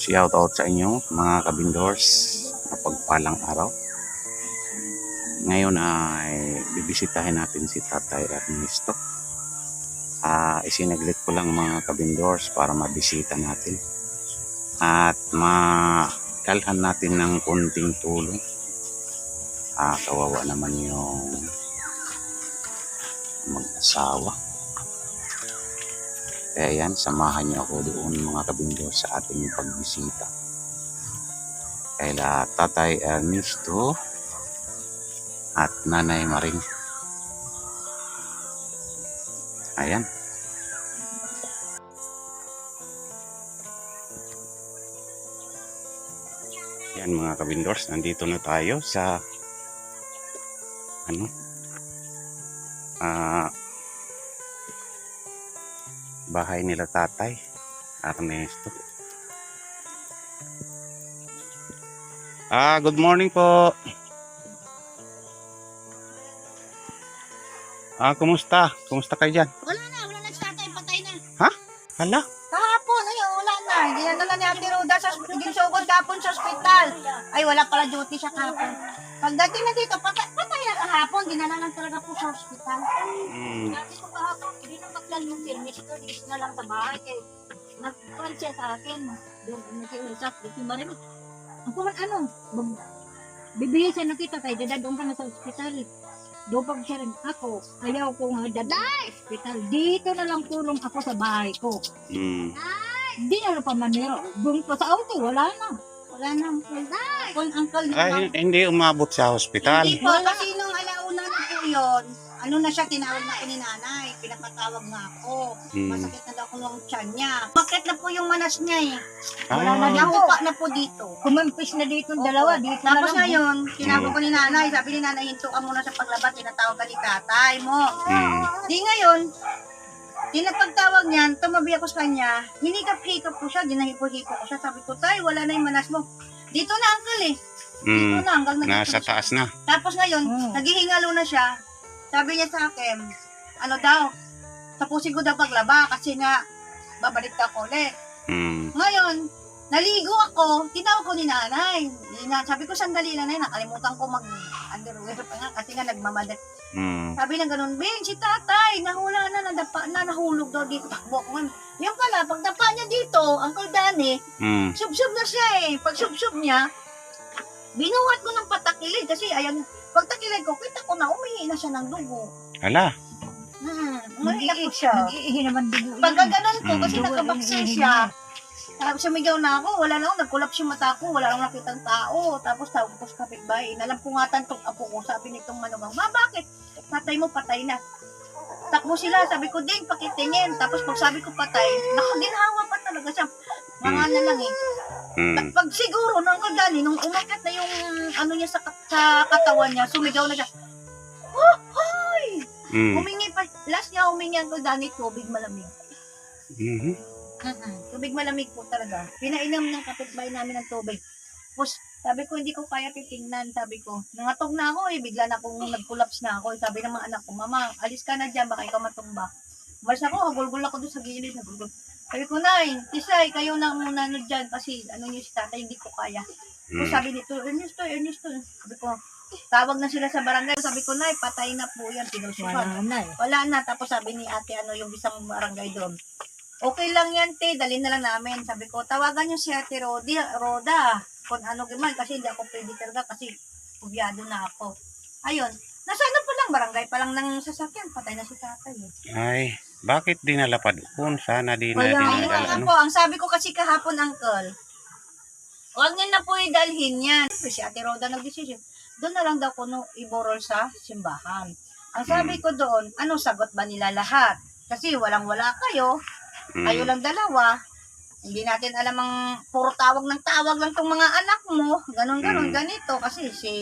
Shout out sa inyo mga kabindors Mapagpalang araw. Ngayon ay bibisitahin natin si Tatay Ernesto. Ah, Isinaglit ko lang mga kabindors para mabisita natin. At madalhan natin ng konting tulong. Ah, Kawawa naman yung mag-asawa kaya yan, samahan niyo ako doon mga kabindo sa ating pagbisita. Kaila Tatay Ernesto at Nanay Maring. Ayan. Yan mga kabindors, nandito na tayo sa ano ah bahay nila tatay Ernesto ah good morning po ah kumusta kumusta kayo dyan Wala na, wala na sa tatay, patay na. hala Kahapon, ayun, wala na. Hindi na nala ni Ate Roda sa ginsugod kahapon sa ospital. Ay, wala pala duty siya kahapon. Pagdating na dito, patay, kahapon. Dinala lang talaga po sa ospital. mm, Dati ko kahapon, hindi na baklan yung firmis ko. Na lang sa bahay. Kaya nagkuhan siya sa akin. Doon, nakiusap. Di ba rin? Ang kuman, ano? Bibigyan siya nakita kay dada doon ka na sa ospital. Doon pag siya rin ako, ayaw ko nga dada sa ospital. Dito na lang tulong ako sa bahay ko. mm, Hindi na lang pamanero. Doon pa sa auto, wala na. Wala na. Kung uncle ay hindi umabot sa hospital Hindi po, kasi na yun, ano na siya, tinawag na ko ni nanay. Pinapatawag na ako. mm, Masakit na daw ko ng tiyan niya. Bakit na po yung manas niya eh. Wala na ah, Nakupa na po dito. Kumampis na dito yung dalawa. Dito Tapos ngayon, tinawag ko ni nanay. Sabi ni nanay, hinto ka muna sa paglabas. Tinatawag ka ni tatay mo. mm, Di ngayon, di napagtawag niyan, tumabi ako sa kanya, hinikap-hikap ko siya, dinahipo-hipo ko siya. Sabi ko, tay, wala na yung manas mo. Dito na, uncle eh. Dito mm, na, hanggang nag nasa taas na Tapos ngayon, naghihingalo na siya. Sabi niya sa akin, ano daw, tapusin ko daw paglaba kasi nga, babalik ka ko ulit. mm, Ngayon, naligo ako, tinawag ko ni nanay. Ina- Sabi ko, sandali lang na nakalimutan ko mag-underwear pa nga kasi nga nagmamadat. mm, Sabi ng ganun, Bing, si tatay, nahula na, nadapa na, nahulog daw dito. Takbo ko nga. Yung pala, pag dapa niya dito, Uncle Danny, mm, sub-sub na siya eh. Pag sub-sub niya, binuhat ko ng patakilid kasi ayan, pag takilid ko, kita ko na umihi na siya ng dugo. hala Hmm, umihi siya. Nag-iihi naman dugo. Pag ganun po, Mm. kasi nakabaksin siya, tapos sumigaw na ako, wala na ako, nagkulaps yung mata ko, wala akong nakitang tao. Tapos tawag ko sa kapitbahay, nalampungatan tong apo ko, sabi nitong manugang, ma bakit? Tatay mo patay na. Takbo sila, sabi ko din, pakitingin. Tapos pag sabi ko patay, nakaginhawa pa talaga siya. Mga na lang eh. Mm, Pag siguro, nung kagani, nung umakyat na yung ano niya sa, sa katawan niya, sumigaw na siya. Oh, hoy! mm, Humingi pa, last niya humingi ang kagani, tubig malamig. mhm, Tubig malamig po talaga. Pinainom ng kapitbahay namin ng tubig. Tapos, sabi ko, hindi ko kaya titingnan. Sabi ko, nangatog na ako eh. Bigla na akong nag-collapse na ako. Sabi ng mga anak ko, Mama, alis ka na dyan. Baka ikaw matumba. Umalis ako, hagulgul ako doon sa gilid. Hagulgul. Sabi ko, Nay, Tisay, kayo na muna dyan. Kasi ano niyo si tatay, hindi ko kaya. Mm, sabi nito, Ernesto, Ernesto. Sabi ko, tawag na sila sa barangay. Sabi ko, Nay, patay na po yan. Pinusukan. Wala na eh. Wala na. Tapos sabi ni ate, ano, yung isang barangay doon. Okay lang yan, te. Dalhin na lang namin. Sabi ko, tawagan niyo si ate Rodi, Roda. Kung ano gaman, kasi hindi ako pwede talaga kasi kubyado na ako. Ayun. Nasa ano pa lang, barangay pa lang ng sasakyan. Patay na si tatay. Eh. ay bakit dinala pa doon sana di na Kaya, dinadala ano po, ang sabi ko kasi kahapon, uncle, huwag niya na po idalhin yan. Siyempre, si ate Roda nag-decision. Doon na lang daw kuno iborol sa simbahan. Ang sabi ko doon, ano sagot ba nila lahat? Kasi walang-wala kayo, Mm, kayo lang dalawa. Hindi natin alam ang puro tawag ng tawag lang tong mga anak mo. Ganon, ganon, Mm. ganito. Kasi si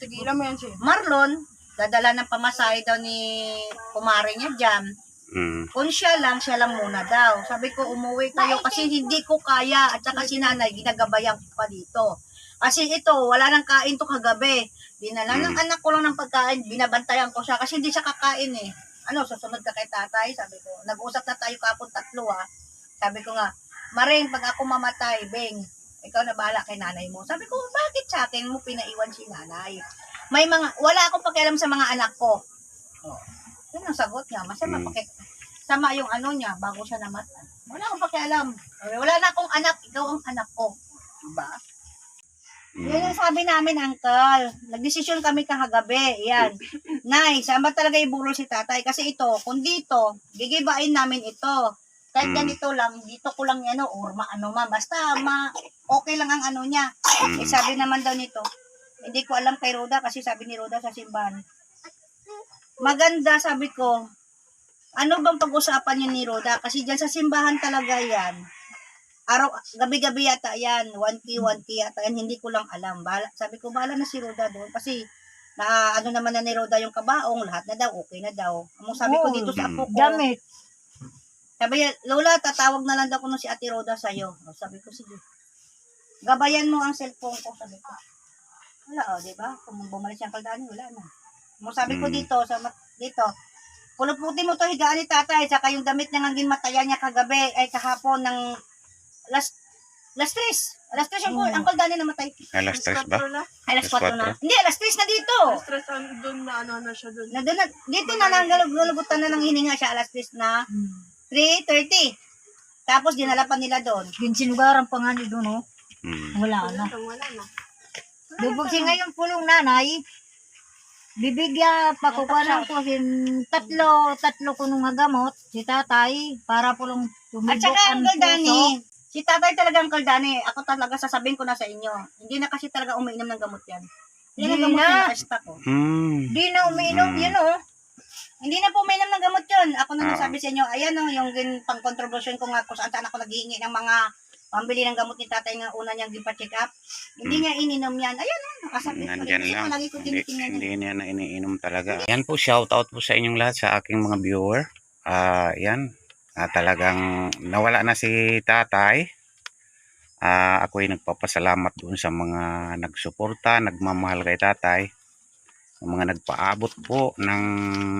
Tigilan mo yan siya. Marlon, dadala ng pamasahe daw ni kumare niya dyan. Mm, Kung siya lang, siya lang muna daw. Sabi ko, umuwi kayo kasi hindi ko kaya. At saka si nanay, ginagabayan ko pa dito. Kasi ito, wala nang kain to kagabi. Dinala ng Mm. anak ko lang ng pagkain, binabantayan ko siya kasi hindi siya kakain eh. Ano, susunod ka kay tatay? Sabi ko, nag-usap na tayo kapon tatlo ah. Sabi ko nga, Maring, pag ako mamatay, Beng, Ikaw na bahala kay nanay mo. Sabi ko, bakit sa akin mo pinaiwan si nanay? May mga, wala akong pakialam sa mga anak ko. Oh. Yun ang sagot niya. Masama Mm. paki, sama yung ano niya, bago siya namatay. Wala akong pakialam. Wala na akong anak, ikaw ang anak ko. Diba? Yun Mm. yung sabi namin, Uncle. Nagdesisyon kami kahagabi. Yan. Nay, saan ba talaga ibulol si tatay? Kasi ito, kung dito, gigibain namin ito. Kahit Mm. ganito lang, dito ko lang ano, or maano man. Basta, ma, okay lang ang ano niya. Mm. Eh, sabi naman daw nito, hindi ko alam kay Roda kasi sabi ni Roda sa simbahan. Maganda, sabi ko, ano bang pag-usapan niyo ni Roda? Kasi dyan sa simbahan talaga yan. Araw, gabi-gabi yata yan. 1K, 1K yata yan. Hindi ko lang alam. Bahala, sabi ko, bahala na si Roda doon. Kasi, na ano naman na ni Roda yung kabaong, lahat na daw, okay na daw. Ang sabi ko Oo, dito sa apo ko, Damit. sabi niya, Lola, tatawag na lang daw ko nung si Ate Roda sa'yo. O, sabi ko, sige. Gabayan mo ang cellphone ko, sabi ko. Wala, o, di ba? Kung bumalik siyang kaldani, wala na. Mo sabi ko Mm. dito, sa mat- dito, puluputi mo to higaan ni tatay, saka yung damit na ngangin mataya niya kagabi, ay kahapon ng last, last tres. Alas tres yung Mm. ang kaldani namatay. Alas tres ba? Ay, alas Alas na. Hindi, alas tres na dito. Stress on doon na ano na siya doon. Na, doon na, dito na lang, galug-galugutan na ng hininga siya, alas tres na. 3.30. Tapos dinala pa nila doon. Ginsinugaran pa nga ni doon, oh. Mm. Wala na. Wala na. Lubog si ngayon pulong nanay. Bibigyan pa ko pa ng ko sin tatlo, tatlo ko nung gamot si tatay para pulong At tumibok saka, ang. Danny, si tatay talaga, Uncle Danny, ako talaga sasabihin ko na sa inyo, hindi na kasi talaga umiinom ng gamot yan. Yan ang Hindi gamot na. na nakasta ko. Mm. Di na umiinom, Mm. yun oh. Hindi na po umiinom ng gamot yun. Ako na Ah. nagsabi sa inyo, ayan o, yung gin, pang contribution ko nga kung saan saan ako naghihingi ng mga pambili ng gamot ni tatay nga una niyang gipa-check up. Hindi Mm. niya ininom yan. Ayan o, nakasabit ko Nandyan rin. lang. Ko Hindi, tinitingnan hindi yan. niya na iniinom talaga. Yan po, shout out po sa inyong lahat sa aking mga viewer. Ah, yan. Ah, talagang nawala na si tatay. Ah, ako ay nagpapasalamat doon sa mga nagsuporta, nagmamahal kay tatay. Yung mga nagpaabot po ng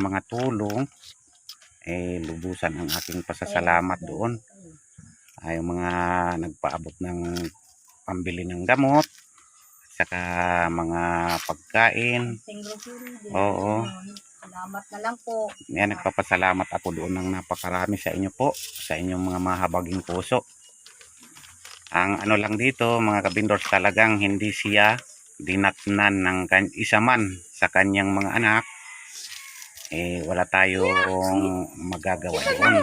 mga tulong. Eh, lubusan ang aking pasasalamat doon. Ah, yung mga nagpaabot ng pambili ng gamot, saka mga pagkain. Oo. Salamat na lang po. Yan, nagpapasalamat ako doon ng napakarami sa inyo po, sa inyong mga mahabaging puso. Ang ano lang dito, mga kabindors talagang hindi siya dinatnan ng isa man sa kanyang mga anak. Eh, wala tayong magagawa doon.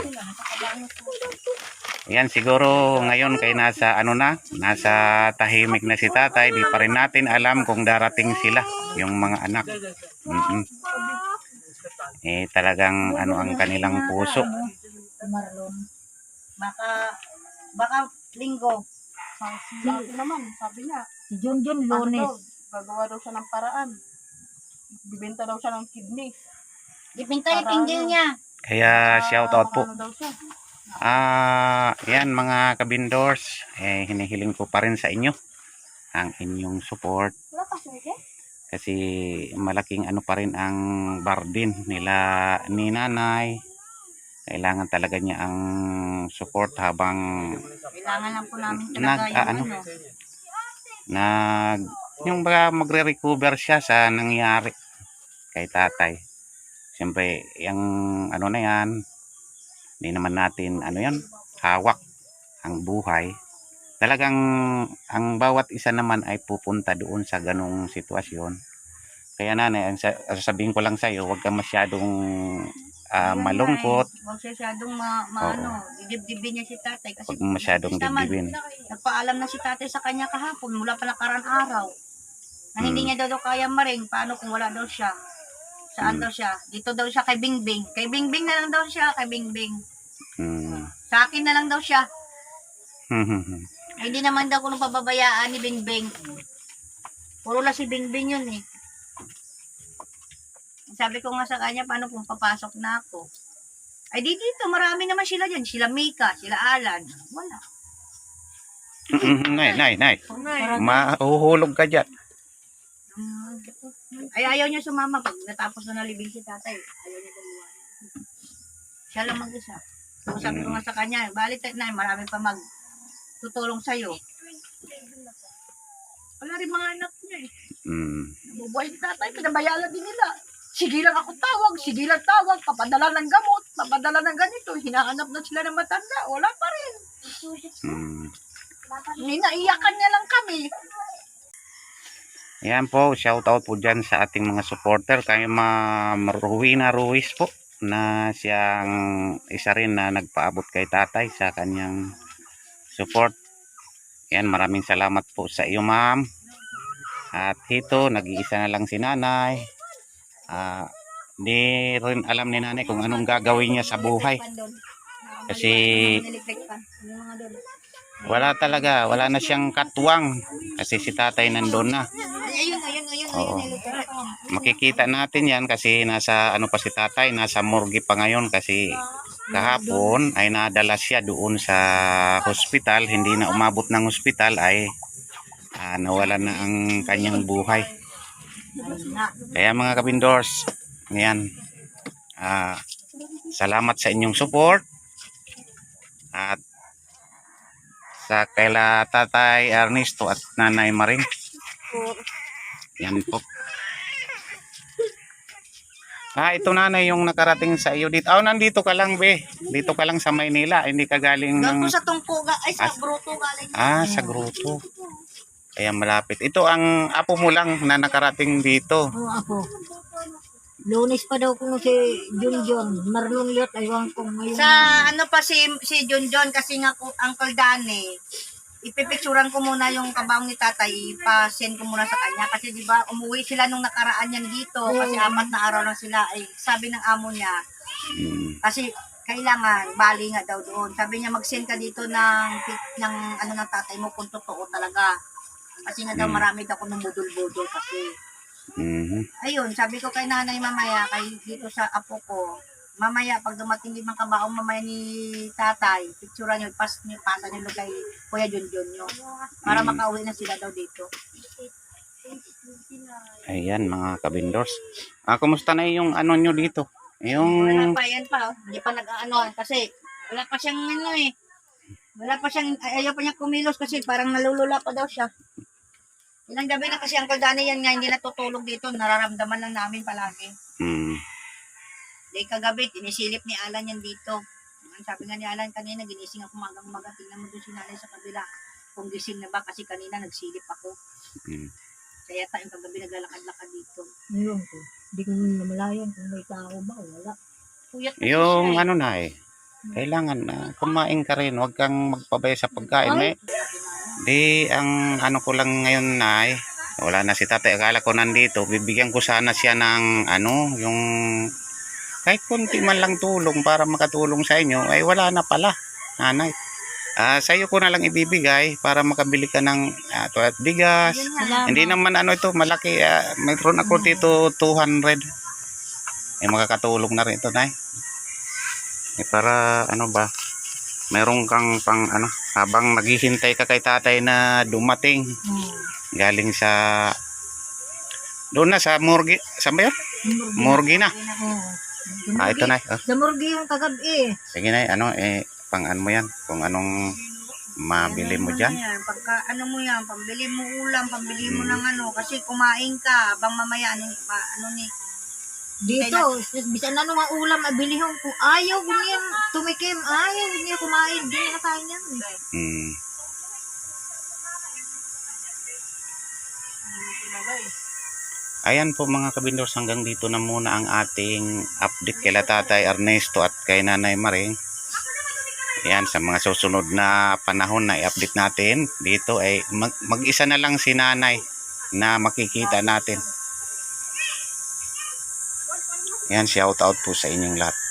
Yan, siguro ngayon kay nasa ano na, nasa tahimik na si tatay, di pa rin natin alam kung darating sila, yung mga anak. Mm-mm. Eh, talagang ano ang kanilang puso. Baka, baka linggo. Sabi naman, sabi niya, Si Junjun ano Lunes. gagawa daw siya ng paraan. Bibenta daw siya ng kidney. Ipinta yung tinggil niya. Kaya shout out po. Ano daw siya. Ah, yan mga kabindors, eh, hinihiling ko pa rin sa inyo ang inyong support kasi malaking ano pa rin ang bardin nila ni nanay. Kailangan talaga niya ang support habang Kailangan lang po namin Nag- ah, ano? ano. nag yung baga magre-recover siya sa nangyari kay tatay. Siyempre, yung ano na yan, hindi naman natin ano yan, hawak ang buhay. Talagang ang bawat isa naman ay pupunta doon sa ganong sitwasyon. Kaya nanay, ang sa- ang sasabihin ko lang sa iyo, huwag ka masyadong nga malungkot. Huwag siya ma, ma ano, dibdibin niya si tatay. Kasi huwag masyadong dibdibin. Nagpaalam na si tatay sa kanya kahapon mula pa nakaraan araw. Na hindi Mm. niya daw, daw kaya maring. Paano kung wala daw siya? Saan Mm. daw siya? Dito daw siya kay Bingbing. Kay Bingbing na lang daw siya. Kay Bingbing. Hmm. Sa akin na lang daw siya. Ay, hindi naman daw ko nung pababayaan ni Bingbing. Puro lang si Bingbing yun eh. Sabi ko nga sa kanya, paano kung papasok na ako? Ay, di dito, marami naman sila dyan. Sila Mika, sila Alan. Wala. nay, nay, nay. Nay, Mahuhulog ka dyan. Ay, ayaw niya sumama pag natapos na nalibing si tatay. Ayaw niya gumawa. Siya lang mag-isa. So, sabi ko nga sa kanya, balik na, marami pa mag tutulong sa'yo. Wala rin mga anak niya eh. Mm. Nabubuhay si tatay, pinabayala din nila. Sige lang ako tawag, sige lang tawag, papadala ng gamot, papadala ng ganito, hinahanap na sila ng matanda, wala pa rin. Mm. Ninaiyakan niya lang kami. Yan po, shout out po dyan sa ating mga supporter. Kay Ma Ruina Ruiz po na siyang isa rin na nagpaabot kay tatay sa kanyang support. Yan, maraming salamat po sa iyo ma'am. At ito, nag-iisa na lang si nanay. Ah, di rin alam ni nanay kung anong gagawin niya sa buhay. Kasi. Wala talaga, wala na siyang katwang. Kasi si tatay nandun na. Oo. makikita natin yan kasi nasa ano pa si tatay nasa morgue pa ngayon kasi kahapon ay nadala siya doon sa hospital hindi na umabot ng hospital ay ah, nawala na ang kanyang buhay kaya mga kabindors yan ah, salamat sa inyong support at sa kaila tatay Ernesto at nanay Maring yan po Ah, ito nanay yung nakarating sa iyo dito. Oh, nandito ka lang, be. Dito ka lang sa Maynila. Hindi ka galing ng... sa tungko, ga- ay sa bruto galing. Ah, sa grupo. Kaya malapit. Ito ang apo mo lang na nakarating dito. Oo, ako. Lunes pa daw kung si Junjun. Marlon Liot, aywan ko ngayon. Sa ano pa si si John kasi nga ko Uncle Danny. Ipipicturan ko muna yung kabaong ni tatay, pa-send ko muna sa kanya kasi 'di ba umuwi sila nung nakaraan yan dito kasi apat na araw lang sila ay sabi ng amo niya kasi kailangan bali nga daw doon. Sabi niya mag-send ka dito ng pic- ng ano ng tatay mo kung totoo talaga. Kasi nga daw Mm. marami daw ko ng budol-budol kasi. Mhm. Ayun, sabi ko kay nanay mamaya, kay dito sa apo ko, mamaya pag dumating limang kabaong mamaya ni tatay, picturean nyo, pas nyo, pasa nyo kay Kuya Junjun nyo. Para Mm. makauwi na sila daw dito. Ayan mga kabindors. Ah, kumusta na yung ano nyo dito? Wala Yung... pa, yan pa, oh. hindi pa nag-ano, kasi wala pa siyang ano eh. Wala pa siyang, ay- ayaw pa niya kumilos kasi parang nalulula pa daw siya. Ilang gabi na kasi ang Dani yan nga, hindi natutulog dito, nararamdaman lang namin palagi. Mm. Dahil kagabi, tinisilip ni Alan yan dito. Ang Sabi nga ni Alan kanina, ginising ako magang umaga. Tingnan mo doon si nanay sa kabila. Kung gising na ba, kasi kanina nagsilip ako. Mm. Kaya tayong kagabi naglalakad-lakad dito. Ngayon ko. Hindi ko namalayan kung may tao ba. Wala. Puyat kasi Yung eh. ano na eh. Kailangan na kumain ka rin. Huwag kang magpabaya sa pagkain. Eh. Di, ang ano ko lang ngayon na eh. Wala na si tatay. Akala ko nandito. Bibigyan ko sana siya ng ano, yung kahit konti man lang tulong para makatulong sa inyo. Ay wala na pala. Nanay. Ah, sa iyo ko na lang ibibigay para makabili ka ng ah, tulad bigas. Salamat. Hindi naman ano ito, malaki. ah, mayroon ako dito 200. Eh, makakatulong na rin ito, Nay. Eh, para ano ba, mayroon kang pang ano, habang naghihintay ka kay tatay na dumating Oo. galing sa doon na sa morgue, sa ba yun? Morgue na. Oo. Ah, ito na. Ah, Sa morgue yung kagabi. sige na, ano, eh, pang ano mo yan, kung anong mabili mo Ano dyan. yan, Pagka ano mo yan, pambili mo ulam, pambili mo Mm. ng ano, kasi kumain ka, bang mamaya, ano, ano ni, Dito, bisan na nung ulam, abilihon ko. Ayaw ko niya tumikim. Ayaw ko niya kumain. Hindi na kain yan. eh. Hmm. Ayan po mga kabindors, hanggang dito na muna ang ating update kay Tatay Ernesto at kay Nanay Maring. Ayan, sa mga susunod na panahon na i-update natin, dito ay mag- mag-isa na lang si Nanay na makikita natin. Ayan, shout out po sa inyong lahat.